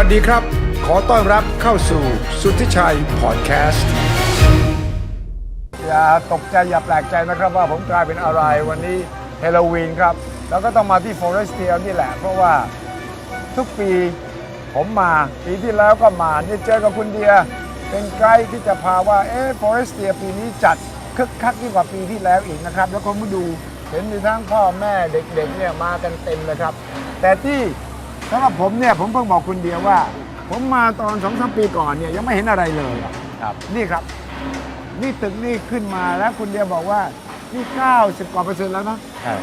วัสดีครับ ขอต้อนรับเข้าสู่สุทธิชัยพอดแคสต์ อย่าตกใจอย่าแปลกใจนะครับว่าผมกลายเป็นอะไรวันนี้เฮโลวีนครับ แล้วก็ต้องมาที่ Forest t a l นี่แหละ เพราะว่าทุกปีผมมาปีที่แล้วก็มาเนี่ยเจอกับคุณเดีย เป็นไกด์ที่จะพาว่าเอ๊ะ Forest t a l ปีนี้จัดคึกคักยิ่งกว่าปีที่แล้วอีกนะครับ แล้วคนมาดูเห็นมีทั้งพ่อแม่เด็กๆเนี่ยมากันเต็มเลยครับ แต่ที่ สำหรับผมเนี่ยผมเพิ่งบอกคุณเดียว่า ผมมาตอนสองสามปีก่อนเนี่ยยังไม่เห็นอะไรเลยอะครับ นี่ครับ นี่ตึกนี่ขึ้นมาแล้วคุณเดียบอกว่านี่ 90 กว่าเปอร์เซ็นต์แล้วนะใช่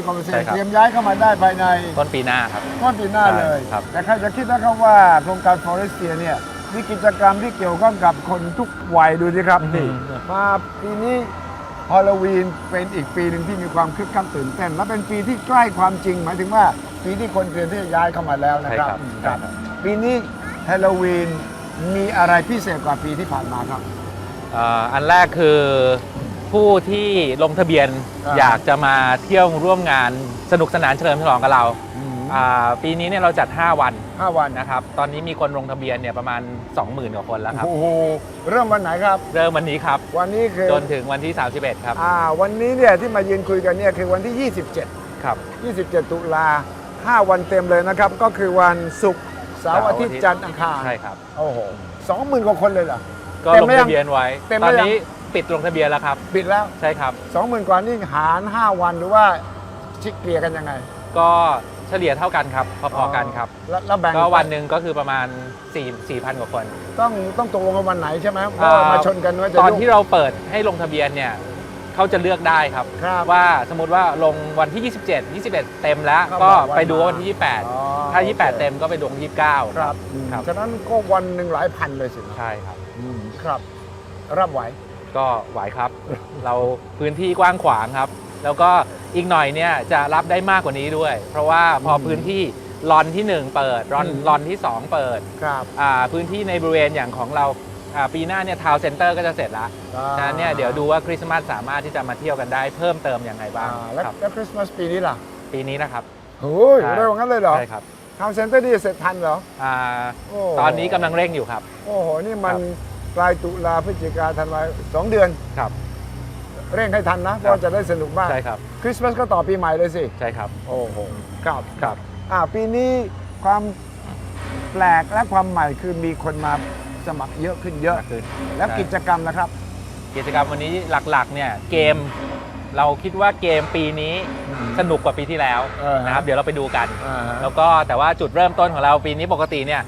90 กว่าเปอร์เซ็นใช่ต์ครับ เตรียมย้ายเข้ามาได้ภายในต้นปีหน้าครับ ต้นปีหน้าเลยใช่ครับ แต่ใครจะคิดนะครับว่าโครงการ Forestia เนี่ยมีกิจกรรมที่เกี่ยวข้องกับคนทุกวัยดูสิครับนี่มาปีนี้ฮอลลวีนเป็นอีกปีหนึ่งที่มีความคึกคักตื่นเต้น และเป็นปีที่ใกล้ความจริง หมายถึงว่า ปีที่คนเตรียมที่จะย้ายเข้ามาแล้วนะครับใช่ครับอืมใช่ครับ ปีนี้ฮาโลวีนมีอะไรพิเศษกว่าปีที่ผ่านมาครับเอ่ออันแรกคือผู้ที่ลงทะเบียนอ่าอยากจะมาเที่ยวร่วมงานสนุกสนานเฉลิมฉลองกับเราอ่าปีนี้เนี่ยเราจัด 5 วันห้าวันนะครับ ตอนนี้มีคนลงทะเบียนเนี่ยประมาณ 20,000กว่าคนแล้วครับ โอ้โหเริ่มวันไหนครับ เริ่มวันนี้ครับ วันนี้คือจนถึงวันที่ 31 ครับ อ่าวันนี้เนี่ยที่มายืนคุยกันเนี่ยคือวันที่ 27 ครับ 27 ตุลา 5 วันเต็มเลยนะครับ ก็คือวันศุกร์เสาร์อาทิตย์เสาร์อาทิตย์จันทร์อังคารใช่ครับ โอ้โหสองหมื่นกว่าคนเลยเหรอ ก็เต็มลงหรือยังทะเบียนไว้ เต็มหตรืออนยังนี้ปิดลงทะเบียนแล้วครับ ปิดแล้ว ใช่ครับ 20,000 กว่านี่หาร 5 วันหรือว่าชิกเกลี่ยกันยังไงก็เฉลี่ยเท่ากันครับ พอๆกันครับ แล้วแล้วแบ่งก็วันหนึ่งก็คือประมาณ4 4,000 กว่าคนต้องต้องตกลงกันวันไหนใช่ไหมเพราะว่ามาชนกันว่าจะตอนยุ่งที่เราเปิดให้ลงทะเบียนเนี่ย เขาจะเลือกได้ครับ ครับว่าสมมติว่าลงวันที่ 27 21 เต็มแล้ว ก็ก็บอกวันไปดูว่าวันที่ อ๋อ28 ถ้า โอเค 28 เต็มก็ไปดูวันที่29 ครับครับ ฉะนั้นก็วันหนึ่งหลายพันเลยสินะใช่ครับครับ รับไหว ก็ไหวครับ เราพื้นที่กว้างขวางครับ แล้วก็อีกหน่อยเนี่ยจะรับได้มากกว่านี้ด้วย เพราะว่าพออมพื้นที่ลอนที่ 1 เปิดลอนอืม ลอนที่ 2 เปิดครับ อ่าพื้นที่ในบริเวณอย่างของเรา อ่าปีหน้าเนี่ยทาวน์เซ็นเตอร์ก็จะเสร็จแล้วฉะนั้นเนี่ยเดี๋ยวดูว่าคริสต์มาสสามารถที่จะมาเที่ยวกันได้เพิ่มเติมยังไงบ้างอ่าแล้วครับแล้วคริสต์มาสปีนี้ล่ะปีนี้นะครับ โอ้ยใช่ เร็วงั้นเลยเหรอใช่ครับทำเซ็นเตอร์ดีเสร็จทันเหรออาโอ้ตอนนี้กำลังเร่งอยู่ครับ โอ้โห นี่มันครับปลายตุลาพฤศจิกาธันวาสองเดือนครับ เร่งให้ทันนะเพราะว่าจะได้สนุกมากใช่ครับคริสต์มาสก็ต่อปีใหม่เลยสิ ใช่ครับโอ้โหครับ ครับ อ่าปีนี้ความแปลกและความใหม่คือมีคนมา สมัครเยอะขึ้นเยอะ มากขึ้นแล้วใช่กิจกรรมนะครับ กิจกรรมวันนี้หลักๆเนี่ยเกมเราคิดว่าเกมปีนี้อืมสนุกกว่าปีที่แล้วเออฮะ นะครับเดี๋ยวเราไปดูกัน อ่าฮะ แล้วก็แต่ว่าจุดเริ่มต้นของเราปีนี้ปกติเนี่ย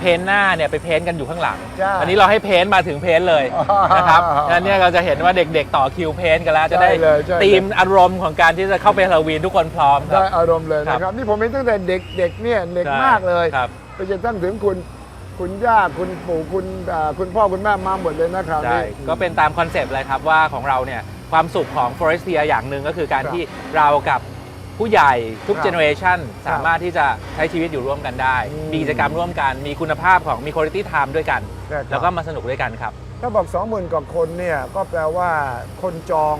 เพ้นท์หน้าเนี่ยไปเพ้นท์กันอยู่ข้างหลังใช่วันนี้เราให้เพ้นท์มาถึงเพ้นท์เลยอ่านนะครับดังนั้นเนี่ยเราจะเห็นว่าเด็กๆต่อคิวเพ้นท์กันแล้ว จะได้ใช่เลยใช่เลย ธีมอารมณ์ของการที่จะเข้าไปฮาโลวีนทุกคนพร้อมครัได้บ อารมณ์เลยครับนะครับ นี่ผมเห็นตั้งแต่เด็กเด็กเนี่ยเด็กใช่มากเลยครับ ไปจนตั้งถึงคุณ คุณย่าคุณปู่คุณอ่าคุณพ่อคุณแม่มาหมดเลยนะคราวใช่นี้ ก็เป็นตามคอนเซปต์เลยครับว่าของเราเนี่ยความสุขของ Forestia อย่างหนึ่งก็คือการครับที่เรากับผู้ใหญ่ทุกครับเจเนอเรชันครับสามารถที่จะใช้ชีวิตอยู่ร่วมกันได้ อืมมีกิจกรรมร่วมกัน มีคุณภาพของมีคุณภาพไทม์ด้วยกัน ใช่ครับ แล้วก็มาสนุกด้วยกันครับ ถ้าบอก20,000กว่าคนเนี่ยก็แปลว่าคนจอง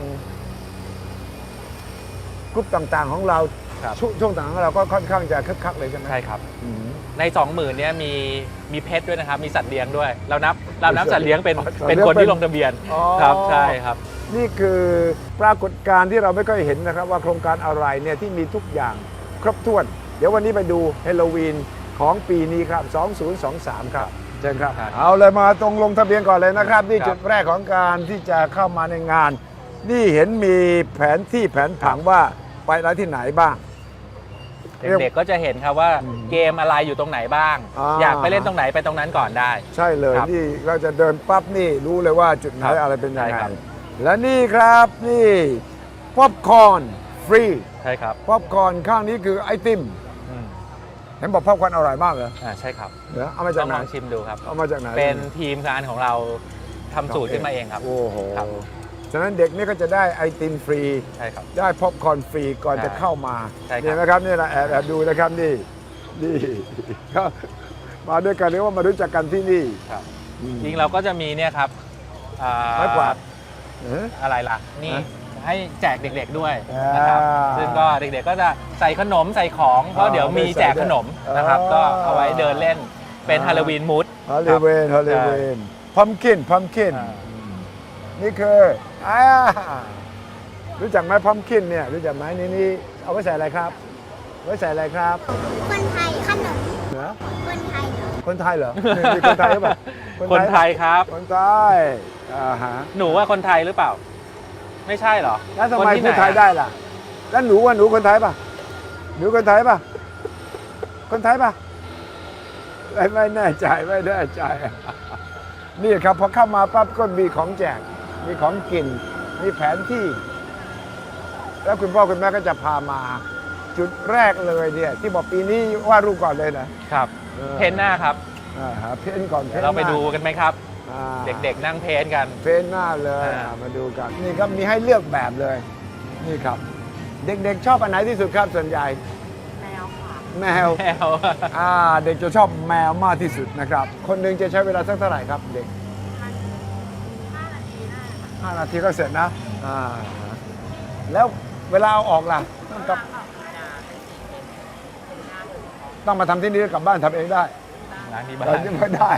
กลุ่มต่างๆของเรา ครับชวงช่วงต่างๆของเราก็ค่อนข้างจะคึกคักเลยใช่ไหมใช่ครับ อืม ใน 20,000เนี่ยมีมีเพชรด้วยนะครับ มีสัตว์เลี้ยงด้วย เรานับเรานับสัตว์เลี้ยงเป็นสัตว์เลี้ยงเป็นคนเป็นที่ลงทะเบียนอ๋อ ครับใช่ครับ นี่คือปรากฏการณ์ที่เราไม่ค่อยเห็นนะครับ ว่าโครงการอะไรเนี่ยที่มีทุกอย่างครบถ้วน เดี๋ยววันนี้ไปดูฮาโลวีนของปีนี้ครับ 2023 ครับเชิญครับ ครับเอาเลยมาตรงลงทะเบียนก่อนเลยนะครับ นี่ครับ จุดแรกของการที่จะเข้ามาในงาน นี่เห็นมีแผนที่แผนผังว่าไปอะไรที่ไหนบ้าง เด็กๆก็จะเห็นครับว่าอืมเกมอะไรอยู่ตรงไหนบ้าง อ่า อยากไปเล่นตรงไหนไปตรงนั้นก่อนได้ ใช่เลยครับนี่เราจะเดินปั๊บนี่รู้เลยว่าจุดไหนครับอะไรเป็นยังใช่ไงครับ และนี่ครับนี่ป๊อปคอร์นฟรีใช่ครับป๊อปคอร์นข้างนี้คือไอติมอืมเห็นบอกป๊อปคอร์นอร่อยมากเหรออ่าใช่ครับเดี๋ยวเอามาจาต้กองไหนลองชิมดูครับ เอามาจากไหนเป็นทีมงานของเราทำสูตรขึ้นมาเองครับ โอ้โหครับ ฉะนั้นเด็กนี่ก็จะได้ไอติมฟรี ใช่ครับ ได้ป๊อปคอร์นฟรีก่อนใช่จะเข้ามาใช่ครับนี่นะครับนี่นะแอบแอบดูนะครับนี่นี่ ก็มาด้วยกันเรียกว่ามารู้จักกันที่นี่ครับอืม จริงเราก็จะมีเนี่ยครับอ่าไม้กวาด เอ๊ะ อะไรล่ะ นี่ฮะให้แจกเด็กๆด้วยนะครับอ่าซึ่งก็เด็กๆก็จะใส่ขนมใส่ของเพราะเดี๋ยวมีแจกขนมนะครับ อ๋อก็เอาไว้เดินเล่นเป็นอ่า ฮาโลวีนมูด ฮอลลีเวนฮอลลีเวนพัมคินพัมคิน นี่คือ อ่ารู้จักไหมพัมคินเนี่ยรู้จักไหมนี่นี่เอาไว้ใส่อะไรครับไว้ใส่อะไรครับ คนไทยขนมเหรอคนไทยคนไทยเหรอนี่นี่คนไทยหรือเปล่าคนไทยครับ คนไทยอ่าฮะหนูว่าคนไทยหรือเปล่า ไม่ใช่เหรอแล้วทำไมคนที่พูดหนไทยได้ล่ะ แล้วหนูว่าหนูคนไทยป่ะหนูคนไทยป่ะคนไทยป่ะไม่ไม่แน่ใจไม่แน่ใจนี่ครับพอเข้ามาปั๊บก็มีของแจก มีของกิน มีแผนที่ แล้วคุณพ่อคุณแม่ก็จะพามา จุดแรกเลยเนี่ย ที่บอกปีนี้วาดรูปก่อนเลยนะครับ ออเพนหน้าครับอ่าหาเพ้นท์ก่อนเพ้นท์เราไปหน้ดูกันไหมครับอ่าเด็กๆ นั่งเพนกันเพ้นท์หน้าเลยอ่า อ่ามาดูกันนี่ครับมีให้เลือกแบบเลย นี่ครับ เด็กๆ ชอบอันไหนที่สุดครับส่วนใหญ่แมวค่ะแมว แมว อ่าเด็กจะชอบแมวมากที่สุดนะครับ คนหนึ่งจะใช้เวลาสักเท่าไหร่ครับเด็ก 5 นาทีก็เสร็จนะอ่าแล้วเวลาเอาออกล่ะต้องกลับต้องมาทำที่นี่หรือกลับบ้านทำเองได้ร้านที่บ้าเรานยังไม่ได้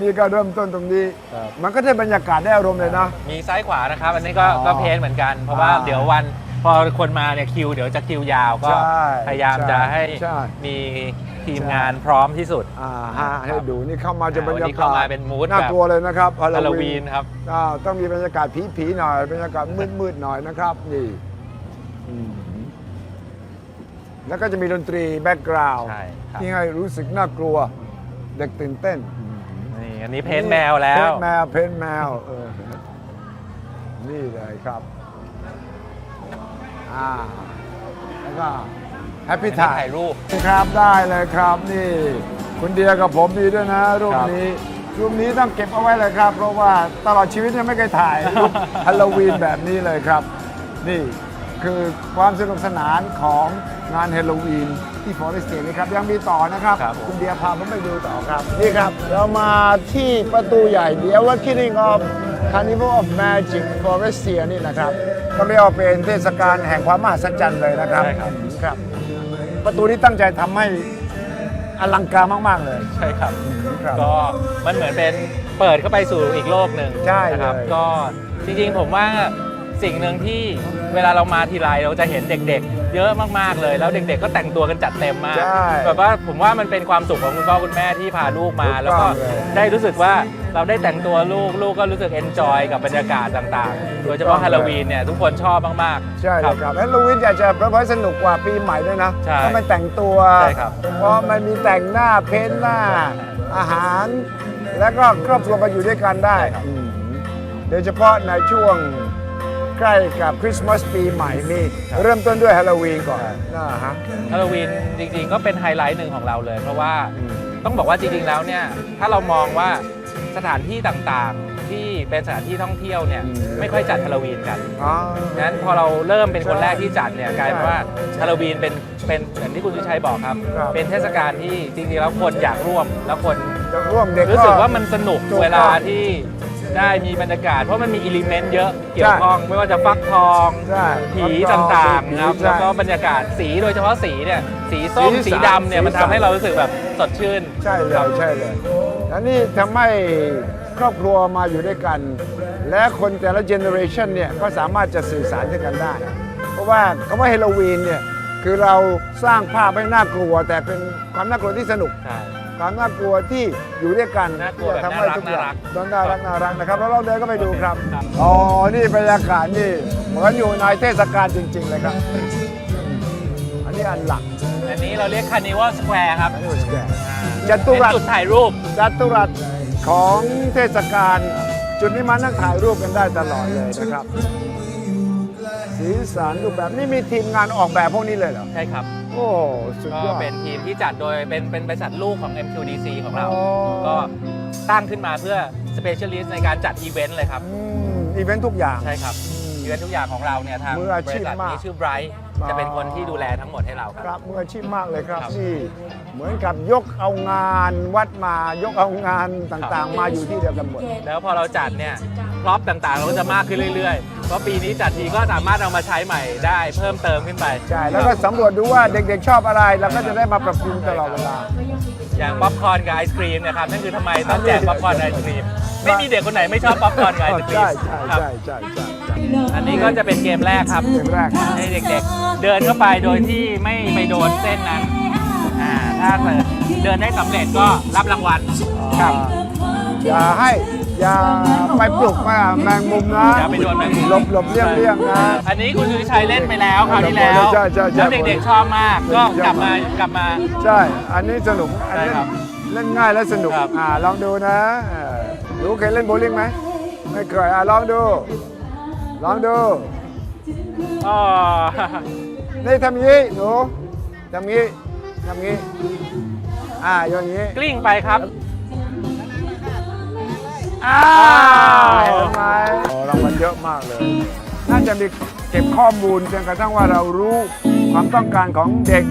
นี่ก็เริ่มต้นตรงนี้ ครับ มันก็ได้บรรยากาศได้อารมณ์เลยนะ มีซ้ายขวานะครับ อันนี้ก็อ๋อก็เพนเหมือนกัน เพราะว่าอ่า เดี๋ยววัน พอคนมาเนี่ยคิวเดี๋ยวจะคิวยาวก็ใช่พยายามใช่จะให้ใช่มีทีมใช่งานพร้อมที่สุด อ่าฮะให้ดูนี่เข้ามาจะบรรวันยานี้กาเข้าศมาเป็นมูดน่าแบบ กลัวเลยนะครับฮาโลวีนครับ อ่าต้องมีบรรยากาศผีๆหน่อยบรรยากาศมืดๆหน่อยนะครับนี่อืมแล้วก็จะมีดนตรีแบ็กกราวด์ใช่ครับ ที่ให้รู้สึกน่ากลัว เด็กตื่นเต้น นี่อันนี้เพนแมวแล้ว เพนแมวเพนแมวเออนี่เลยครับ อ่าแล้วก็แฮปปี้อันนี้ถ่ายถ่ายรูปครับได้เลยครับนี่ คุณเดียกับผมมีด้วยนะ รูปครับนี้ รูปนี้ต้องเก็บเอาไว้เลยครับ เพราะว่าตลอดชีวิตยังไม่เคยถ่ายรูปฮาโลวีนแบบนี้เลยครับ นี่คือความสนุกสนานของงานฮาโลวีนที่ฟอเรสเตนี่ครับ ยังมีต่อนะครับ ครับผม คุณเดียพาผมไปดูต่อครับ นี่ครับ เรามาที่ประตูใหญ่เดียวว่า Killing of Carnival of Magic Forestier นี่นะครับ ก็เรียกว่าเป็นเทศกาลแห่งความมหัศจรรย์เลยนะครับใช่ครับ ครับ ประตูนี้ตั้งใจทำให้อลังการมาก ๆ เลย ใช่ครับ ครับ ก็มันเหมือนเป็นเปิดเข้าไปสู่อีกโลกหนึ่งใช่นะครับเลย ก็จริงๆผมว่า สิ่งหนึ่งที่เวลาเรามาทีไรเราจะเห็นเด็กๆ เยอะมากๆเลย แล้วเด็กๆ ก็แต่งตัวกันจัดเต็มมาก ใช่แบบว่าผมว่ามันเป็นความสุขของคุณพ่อคุณแม่ที่พาลูกมา ถูกต้องแล้วก็เลย ได้รู้สึกว่าเราได้แต่งตัวลูกลูกก็รู้สึกเอนจอยกับบรรยากาศต่างๆ โดยเฉพาะฮาโลวีนเนี่ยทุกคนชอบมากๆ ใช่เลยครับฮาโลวีนอยากจะเพิ่มสนุกกว่าปีใหม่ด้วยนะใช่เพราะมันแต่งตัวใช่ครับ เพราะมันมีแต่งหน้าเพ้นท์หน้า อาหาร แล้วก็ครอบครัวมาอยู่ด้วยกันได้อืมโดยเฉพาะในช่วง ใกล้กับคริสต์มาสปีใหม่นี่เริ่มต้นด้วยฮาโลวีนก่อนนะฮะ ฮาโลวีนจริงๆก็เป็นไฮไลท์หนึ่งของเราเลย เพราะว่าอืม ต้องบอกว่าจริงๆแล้วเนี่ยถ้าเรามองว่าสถานที่ต่างๆที่เป็นสถานที่ท่องเที่ยวเนี่ยอืมไม่ค่อยจัดฮาโลวีนกันอ๋องั้นพอเราเริ่มเป็นคนแรกที่จัดเนี่ยกลายเป็นว่าใช่ฮาโลวีนเป็นเป็นอย่างที่คุณสุชัยบอกครับ ครับ เป็นเทศกาลที่จริงๆแล้วคนอยากร่วมแล้วคนจะร่วมเด็ก รู้สึกว่ามันสนุกถูกต้อง เวลาที่ ได้มีบรรยากาศ เพราะมันมีอิเลเมนต์เยอะเกี่ยวข้องไม่ว่าจะฟักทองใช่ผีต่างๆนะครับใช่ แล้วก็บรรยากาศสีโดยเฉพาะสีเนี่ยสีส้มสีสีสันดำเนี่ยมันสีสันทำให้เรารู้สึกแบบสดชื่น ใช่เลยใช่เลยอันนี้ทำให้ครอบครัวมาอยู่ด้วยกัน และคนแต่ละเจเนอเรชันเนี่ยก็สามารถจะสื่อสารด้วยกันได้ เพราะว่าคำว่าฮาโลวีนเนี่ยคือเราสร้างภาพให้น่ากลัว แต่เป็นความน่ากลัวที่สนุก ใช่ ความน่ากลัวที่อยู่ด้วยกันน่ากลัวแบบจะทำให้ทุกอย่างน่ารักต้องน่ารักน่ารักนะครับแล้วเราเดินก็ไปดูครับครับ อ๋อนี่บรรยากาศนี่เหมือนอยู่ในเทศกาลจริง ๆ เลยครับ อันนี้อันหลักอันนี้เราเรียกคานิวัลสแควร์ครับอันนี้สแกนอ่าจัตุรัส เป็นจุดถ่ายรูป จัตุรัสของเทศกาลจุดนี้มานั่งถ่ายรูปกันได้ตลอดเลยนะครับ สีสันรูปแบบนี่มีทีมงานออกแบบพวกนี้เลยเหรอ ใช่ครับ โอ้สุดก็ยอด เป็นทีมที่จัดโดยเป็นเป็นบริษัทลูกของ MQDC ของเรา อ๋อ ก็ตั้งขึ้นมาเพื่อ specialist ในการจัดอีเวนต์เลยครับ อืมอีเวนต์ทุกอย่าง ใช่ครับ อีเวนต์ทุกอย่างของเราเนี่ยทางมืออาบชีพริษัทมาก นี้ชื่อ Bright อ๋อ จะเป็นคนที่ดูแลทั้งหมดให้เราคครับ รับมืออาชีพมากเลยครับครับนี่เหมือนกับยกเอางานวัดมายกเอางานต่างๆ มาอยู่ที่เดียวกันหมด แล้วพอเราจัดเนี่ยพร็อพต่างๆ เราก็จะมากขึ้นเรื่อยๆ เพราะปีนี้จัดทีก็สามารถเอามาใช้ใหม่ได้เพิ่มเติมขึ้นไป ใช่ แล้วก็สำรวจดูว่าเด็กๆชอบอะไร เราก็จะได้มาปรับปรุงตลอดเวลา อย่างป๊อปคอร์นกับไอศครีมนะครับนั่นคือทำไมต้องแจกป๊อปคอร์นไอศครีมไม่มีเด็กคนไหนไม่ชอบป๊อปคอร์นกับไอศครีมใช่ใช่ครับใช่ใช่ใช่ อันนี้ก็จะเป็นเกมแรกครับเกมแรก ให้เด็กๆ เดินเข้าไปโดยที่ไม่ไปโดนเส้นนั้นอ่าถ้าเกิดเดินได้สำเร็จก็รับรางวัลครับ อย่าให้ อย่าไปปลุกมาแมงมุมนะอย่าไปโดนแมงมุม หลบหลบเลี่ยงเลี่ยงนะ อันนี้คุณสุริชัยเล่นไปแล้วคราวที่แล้วใช่ใช่ใช่ แล้วเด็กๆชอบมากก็กลับมากลับมา ใช่ อันนี้สนุก อันนี้ใช่ครับเล่นง่ายและสนุก ครับ อ่า ลองดูนะเออหนูเคยเล่นโบว์ลิ่งไหม ไม่เคย อ่าลองดู ลองดู อ๋อ นี่ทำอย่างนี้หนูทำอย่างนี้ทำอย่างนี้ อ่าอย่างนี้ กลิ้งไปครับ อ้าวเห็นไหมโอ้รางวัลเยอะมากเลย น่าจะมีเก็บข้อมูลจนกระทั่งว่าเรารู้ความต้องการของเด็ก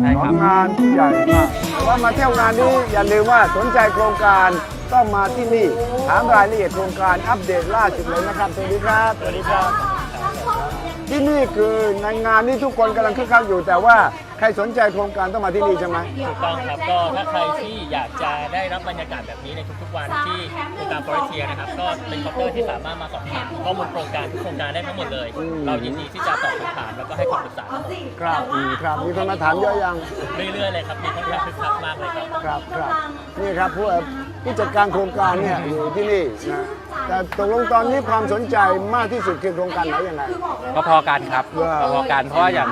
ใช่ขคอรังบ งานผู้ใหญ่มากแต่ว่ามาเที่ยวงานนี้อย่าลืมว่าสนใจโครงการต้องมาที่นี่ถามรายละเอียดโครงการอัปเดตล่าสุดเลยนะครับสวัสดีครับ สวัสดีครับ ที่นี่คือในงานนี้ทุกคนกำลังคึกคักอยู่แต่ว่าใค รสนใจโครงการต้องมาที่นี่ใช่ไหม ถูกต้องครับก็ถ้าใครที่อยากจะได้รับบรรยากาศแบบนี้ในทุกๆวันที่โครงการฟอร์เทียนะครับก็เป็นเคาน์เตอร์ที่สามารถมาสอบถามข้อมูลโครงการทุกโครงการได้ทั้งหมดเลยเรายินดีที่จะตอบคำถามแล้วก็ให้คำปรึกษาทั้งหมดครับอืมครับมีคนมาถามเยอะยัง เรื่อยๆเลยครับมีค่อนข้างคึกคักมากเลยครับ ครับครับนี่ครับผู้ ผู้จัดการโครงการเนี่ยอยู่ที่นี่นะแต่ตกลงตอนนี้ความสนใจมากที่สุดคือโครงการไหนยังไง ก็พอกันครับว้าว พอกันเพราะว่าอย่าง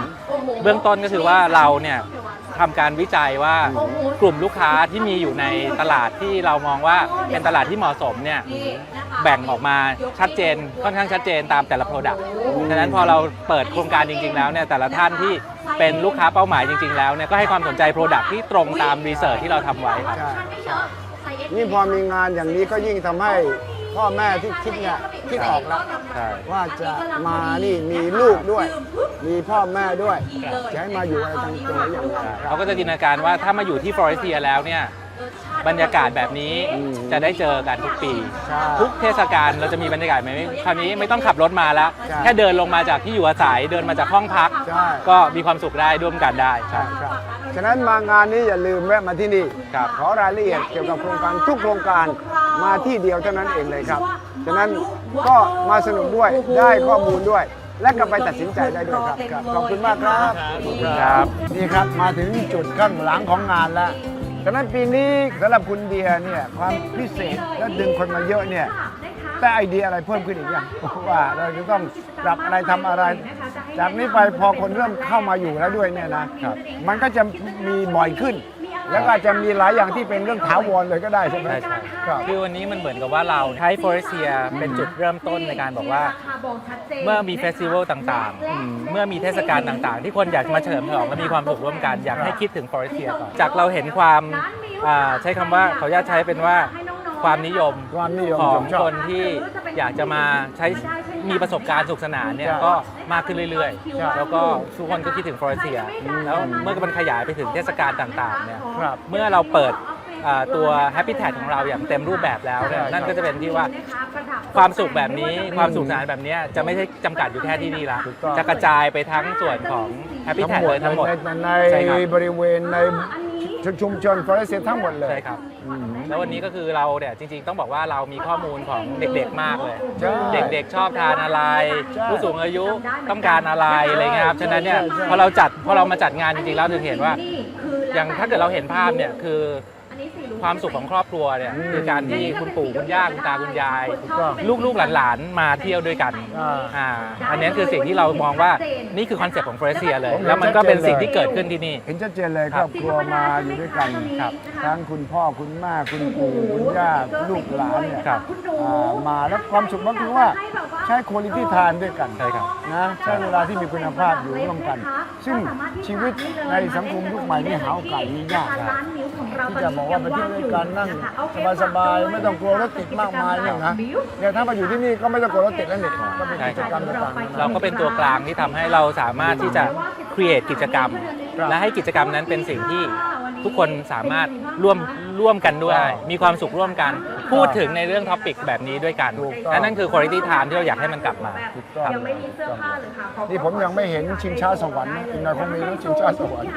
เบื้องต้นก็คือว่าเราเนี่ยทำการวิจัยว่ากลุ่มลูกค้าที่มีอยู่ในตลาดที่เรามองว่าเป็นตลาดที่เหมาะสมเนี่ยแบ่งออกมาชัดเจนค่อนข้างชัดเจนตามแต่ละ Product ดังนั้นพอเราเปิดโครงการจริง ๆ แล้วเนี่ยแต่ละท่านที่เป็นลูกค้าเป้าหมายจริง ๆ แล้วเนี่ยก็ให้ความสนใจ Product ที่ตรงตามรีเสิร์ชที่เราทำไว้ครับ ใช่ใช่ ยิ่งพอมีงานอย่างนี้ก็ยิ่งทำให้พ่อแม่ที่คิดเนี่ยคิดออกแล้วใช่ ว่าจะมานี่มีลูกด้วย มีพ่อแม่ด้วยจะให้มาอยู่อะไรตรงตรงไหนอย่างไรครัเขาบ ก็จะจินตนาการว่าถ้ามาอยู่ที่ฟลอริเซียแล้วเนี่ยบรรยากาศแบบนี้อืมจะได้เจอกันทุกปี ใช่ทุกเทศกาลเราจะมีบรรยากาศแบบนี้คราวนี้ไม่ต้องขับรถมาแล้ว ใช่แค่เดินลงมาจากที่อยู่อาศัยเดินมาจากห้องพัก ใช่ ก็มีความสุขได้ร่วมกันได้คใช่รับ ครับ ฉะนั้นมางานนี้อย่าลืมแวะมาที่นี่ครับขอรายละเอียดเกี่ยวกับโครงการทุกโครงการมาที่เดียวเท่านั้นเองเลยครับ ฉะนั้นก็มาสนุกด้วยได้ข้อมูลด้วย และก็ไปตัดสินใจได้ด้วยครับครับขอบคุณมากครับครับนี่ครับมาถึงจุดข้างหลังของงานแล้วฉะนั้นปีนี้สำหรับคุณเดียเนี่ยความพิเศษและดึงคนมาเยอะเนี่ยแต่ไอเดียอะไรเพิ่มขึ้นอีกอย่างว่าเราจะต้องปรับอะไรทำอะไร จากนี้ไปพอคนเริ่มเข้ามาอยู่แล้วด้วยเนี่ยนะมันก็จะมีบ่อยขึ้น แล้วก็อาจจะมีหลายอย่างที่เป็นเรื่องถาวรเลยก็ได้ใช่ไหมใช่ใช่ ครับ คือวันนี้มันเหมือนกับว่าเราใช้ฟลอริเซียเป็นจุดเริ่มต้นในการบอกว่า เมื่อมีเฟสติวัลต่างๆ เมื่อมีเทศกาลต่างๆ ที่คนอยากมาเฉลิมฉลองและมีความสุขร่วมกัน อยากให้คิดถึงฟลอริเซียก่อน จากเราเห็นความอ่าใช้คำว่าเขาจะใช้เป็นว่าความนิยมความนิยมของผมชอบคนที่อยากจะมาใช้ มีประสบการณ์สุขสนานเนี่ยใช่ก็มากขึ้นเรื่อยใช่ๆแล้วก็ทุกคนก็คิดถึงฟลอริเซีย แล้วเมื่อมันขยายไปถึงเทศกาลต่างๆเนี่ยครับ เมื่อเราเปิดอ่าตัว Happy Tag ของเราอย่างเต็มรูปแบบแล้วเนี่ยใช่ นั่นก็จะเป็นที่ว่าความสุขแบบนี้ความสุขสนานแบบเนี้ยจะไม่ใช่จำกัดอยู่แค่ที่นี่ละ ถูกต้อง จะกระจายไปทั้งส่วนของ Happy ทั้ง Tag หมดเลยทั้งหมด ในในใช่ครับ บริเวณใน ชุมชนฟอเรสเซียทั้งหมดเลยใช่ครับแล้ววันนี้ก็คือเราเนี่ยจริงๆ ต้องบอกว่าเรามีข้อมูลของเด็กๆมากเลย ใช่เด็กๆชอบทานอะไร ใช่ผู้สูงอายุต้องการอะไรอะไรเงี้ยครับฉะนั้นเนี่ยใช่ใช่ พอเราจัดพอเรามาจัดงานจริงๆแล้วถึงเห็นว่า อย่างถ้าเกิดเราเห็นภาพเนี่ยคือ ความสุขของครอบครัวเนี่ยคือการที่คุณปู่คุณย่าคุณตาคุณยาย ลูกๆหลานๆมาเที่ยวด้วยกันอ่าอ่าอันนี้คือสิ่งที่เรามองว่านี่คือคอนเซ็ปต์ของเฟรเซียเลยผมเห็นแล้วมันก็เป็นชัดเจนเลยสิ่งที่เกิดขึ้นที่นี่ เห็นชัดเจนเลยคครับรอบครัวมาอยู่ด้วยกันครับทั้งคุณพ่อคุณแม่คุณปู่คุณย่าลูกหลานเนี่ยครับอ่ามาแล้วความสุขก็คือว่าใช้คุณภาพทานด้วยกันใช่ครับนะใช้เวลาที่มีคุณภาพอยู่ร่วมกัน ซึ่งชีวิตในสังคมยุคใหม่นี่หาโอกาสนี้ยากนะที่จะบอกว่าไปเที่ยวด้วยกันนั่งสบายๆไม่ต้องกลัวรถติดมากมายเนี่ยนะเนี่ยถ้ามาอยู่ที่นี่ก็ไม่ต้องกลัวรถติดแล้วนี่ก็เป็นกิจกรรมต่างๆเราก็เป็นตัวกลางที่ทำให้เราสามารถที่จะ create กิจกรรมครับและให้กิจกรรมนั้นเป็นสิ่งที่ ทุกคนสามารถร่วมร่วมกันด้วย มีความสุขร่วมกัน พูดถึงในเรื่องท็อปิกแบบนี้ด้วยกันถูกต้อง และนั่นคือ quality time ที่เราอยากให้มันกลับมา ถูกต้อง ยังไม่มีเสื้อผ้าเลยค่ะเพราะนี่ผมยังไม่เห็นชิงช้าสวรรค์นะอีกหน่อยคงมีนะชิงช้าสวรรค์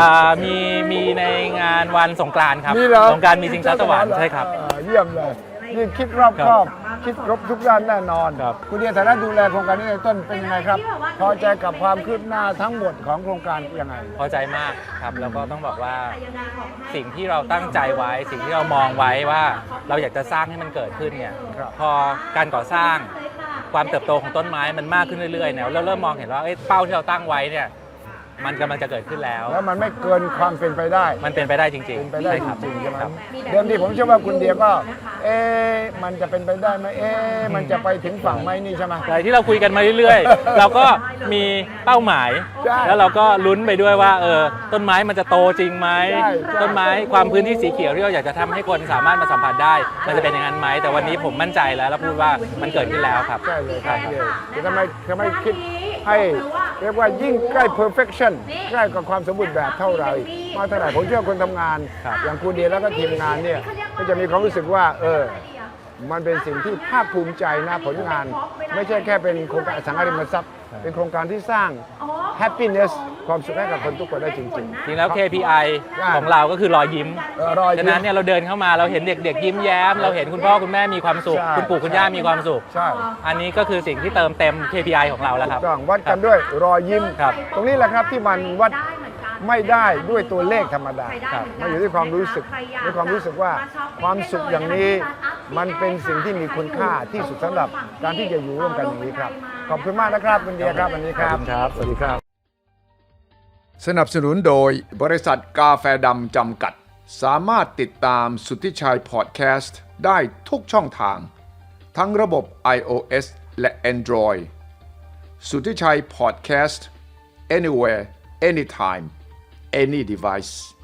อ่ามีมีในงานวันสงกรานต์ครับมีเหรอสงกรานต์มีชิงช้าสวรรค์ใช่ครับอ่าเยี่ยมเลย นี่คิดรอบครอบ คิดครบทุกด้านแน่นอน ครับ คุณเดียฐานะดูแลโครงการนี้ในต้นเป็นยังไงครับ พอใจกับความคืบหน้าทั้งหมดของโครงการยังไง พอใจมากครับแล้วก็ต้องบอกว่าสิ่งที่เราตั้งใจไว้ สิ่งที่เรามองไว้ว่าเราอยากจะสร้างให้มันเกิดขึ้นเนี่ยครับ พอการก่อสร้างความเติบโตของต้นไม้มันมากขึ้นเรื่อยๆเนี่ยเราเริ่มมองเห็นว่าเอ้ยเป้าที่เราตั้งไว้เนี่ย มันกำลังจะเกิดขึ้นแล้ว แล้วมันไม่เกินความเป็นไปได้ มันเป็นไปได้จริงเป็นๆไปได้ใช่จครับริงๆใช่ไหมครับ เดิมทีผมเชื่อว่าคุณเดียก็ เอ๊ะมันจะเป็นไปได้ไหมเอ๊ะมันจะไปถึงฝั่งไหมนี่ใช่ไหม อะไรที่เราคุยกันมาเรื่อยๆ เราก็มีเป้าหมาย ใช่แล้วเราก็ลุ้นไปด้วยว่าเออต้นไม้มันจะโตจริงไหมใช่ใช่ ต้นไม้ความพื้นที่สีเขียวที่เราอยากจะทำให้คนสามารถมาสัมผัสได้ มันจะเป็นอย่างนั้นไหมแต่วันนี้ผมมั่นใจแล้ว แล้วพูดว่ามันเกิดขึ้นแล้วครับ ใช่เลยครับเย่คือทำไมทำไมคิด ให้เรียกว่ายิ่งใกล้ perfection ใกล้กับความสมบูรณ์แบบเท่าไหรมากเท่าไหร่ผมเชื่อคนทำงานครับอย่างครูเดียแล้วก็ทีมงานเนี่ยก็จะมีความรู้สึกว่าเออมันเป็นสิ่งที่ภาคภูมิใจนะผลงาน ไม่ใช่แค่เป็นโครงการอสังหาริมทรัพย์ เป็นโครงการที่สร้าง happiness ความสุขให้กับคนทุกคนได้จริงๆจริงแล้ว KPI ของเราก็คือรอยยิ้มเออรอยยิ้มฉะนั้นเนี่ยเราเดินเข้ามาเราเห็นเด็กๆยิ้มแย้ม เราเห็นคุณพ่อคุณแม่มีความสุข ใช่ คุณปู่คุณย่ามีความสุขใช่อันนี้ก็คือสิ่งที่เติมเต็ม KPI ของเราแล้วครับต้องวัดกันด้วยรอยยิ้ม ครับ ตรงนี้แหละครับที่มันวัด ไม่ได้ด้วยตัวเลขธรรมดาครับมันอยู่ที่ความรู้สึกด้วยความรู้สึกว่าความสุขอย่างนี้ มันเป็นสิ่งที่มีคุณค่าที่สุดสำหรับการที่จะอยู่ร่วมกันอย่างนี้ครับ ขอบคุณมากนะครับคุณเดียครับวันนี้ครับครับ สวัสดีครับ สนับสนุนโดยบริษัทกาแฟดำจำกัด สามารถติดตามสุทธิชัยพอดแคสต์ได้ทุกช่องทาง ทั้งระบบ iOS และ Android สุทธิชัยพอดแคสต์ anywhere anytime any device